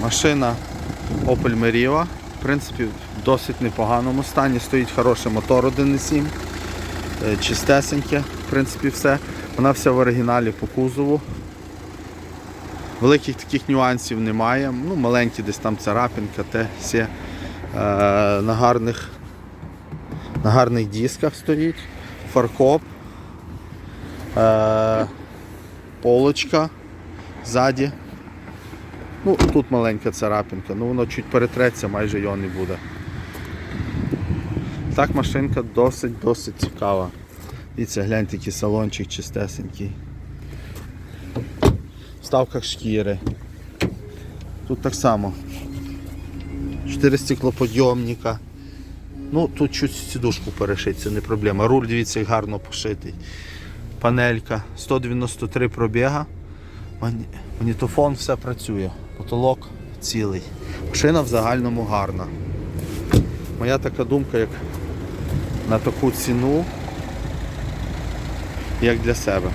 Машина Opel Meriva. В принципі, в досить непоганому стані. Стоїть хороший мотор 1.7. е, Чистесеньке, в принципі, все. Вона вся в оригіналі по кузову. Великих таких нюансів немає. Ну, маленькі десь там царапинка, те все. Е, на, гарних, на гарних дисках стоїть. Фаркоп. Е, полочка ззаді. Ну, тут маленька царапинка, ну воно чуть перетреться, майже його не буде. Так машинка досить-досить цікава. Дивіться, гляньте, який салончик чистесенький. В ставках шкіри. Тут так само. Чотири стеклоподйомника. Ну, тут чуть сідушку перешити, це не проблема. Руль, дивіться, гарно пошитий. Панелька, 193 пробіга. Магнітофон все працює. Потолок цілий. Машина в загальному гарна. Моя така думка, як на таку ціну, як для себе.